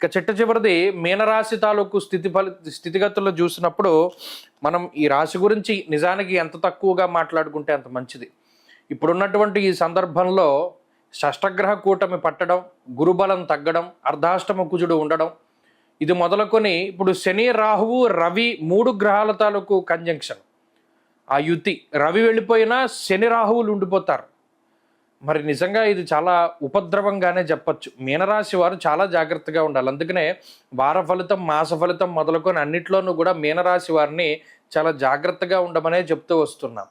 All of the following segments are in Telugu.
ఇక చిట్ట చివరిది మీనరాశి తాలూకు స్థితి ఫలి స్థితిగతుల్లో చూసినప్పుడు మనం ఈ రాశి గురించి నిజానికి ఎంత తక్కువగా మాట్లాడుకుంటే అంత మంచిది. ఇప్పుడున్నటువంటి ఈ సందర్భంలో షష్టగ్రహ కూటమి పట్టడం గురుబలం తగ్గడం అర్ధాష్టమ కుజుడు ఉండడం ఇది మొదలుకొని ఇప్పుడు శని రాహువు రవి మూడు గ్రహాల తాలూకు కంజంక్షన్ ఆ యుతి రవి వెళ్ళిపోయినా శని రాహువులు ఉండిపోతారు. మరి నిజంగా ఇది చాలా ఉపద్రవంగానే చెప్పచ్చు. మీనరాశి వారు చాలా జాగ్రత్తగా ఉండాలి. అందుకనే వార ఫలితం మాస ఫలితం మొదలుకొని అన్నిట్లోనూ కూడా మీనరాశి వారిని చాలా జాగ్రత్తగా ఉండమనే చెప్తూ వస్తున్నాం.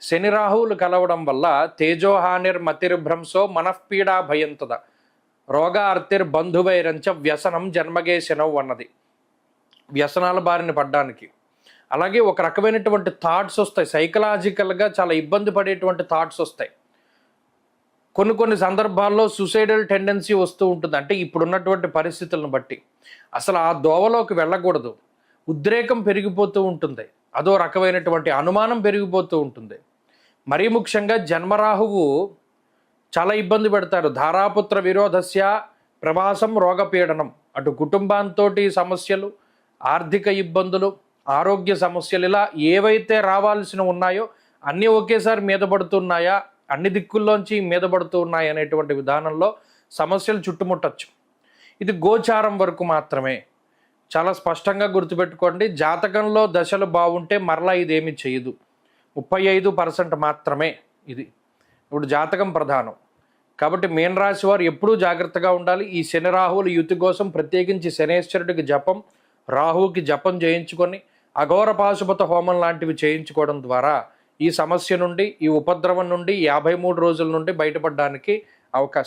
శని రాహువులు కలవడం వల్ల తేజోహానిర్ మతిర్భ్రంశో మనఃపీడా భయంతద. రోగ అర్తిర్ బంధువైరంచ వ్యసనం జన్మగేశనం అన్నది. వ్యసనాల బారిన పడ్డానికి. అలాగే ఒక రకమైనటువంటి థాట్స్ వస్తాయి. సైకలాజికల్గా చాలా ఇబ్బంది పడేటువంటి థాట్స్ వస్తాయి. కొన్ని కొన్ని సందర్భాల్లో సుసైడల్ టెండెన్సీ వస్తూ ఉంటుంది. అంటే ఇప్పుడున్నటువంటి పరిస్థితులను బట్టి. అసలు ఆ దోవలోకి వెళ్ళకూడదు. ఉద్రేకం పెరిగిపోతూ ఉంటుంది. అదో రకమైనటువంటి అనుమానం పెరిగిపోతూ ఉంటుంది. మరీ ముఖ్యంగా జన్మరాహువు చాలా ఇబ్బంది పెడతారు ధారాపుత్ర విరోధస్య ప్రవాసం రోగపీడనం అటు కుటుంబంతో సమస్యలు ఆర్థిక ఇబ్బందులు ఆరోగ్య సమస్యలు ఇలా ఏవైతే రావాల్సిన ఉన్నాయో అన్నీ ఒకేసారి మీద పడుతున్నాయా? అన్ని దిక్కుల్లోంచి మీద పడుతూ ఉన్నాయి అనేటువంటి విధానంలో సమస్యలు చుట్టుముట్టచ్చు. ఇది గోచారం వరకు మాత్రమే. చాలా స్పష్టంగా గుర్తుపెట్టుకోండి జాతకంలో దశలు బాగుంటే మరలా ఇదేమి చేయదు. ముప్పై ఐదు పర్సెంట్ మాత్రమే ఇది. ఇప్పుడు జాతకం ప్రధానం. కాబట్టి మీనరాశి వారు ఎప్పుడూ జాగ్రత్తగా ఉండాలి. ఈ శని రాహువుల యుతి కోసం ప్రత్యేకించి శనేశ్వరుడికి జపం రాహువుకి జపం చేయించుకొని అఘోర పాశుపత హోమం లాంటివి చేయించుకోవడం ద్వారా ఈ సమస్య నుండి ఈ ఉపద్రవం నుండి యాభై మూడు రోజుల నుండి బయటపడడానికి అవకాశం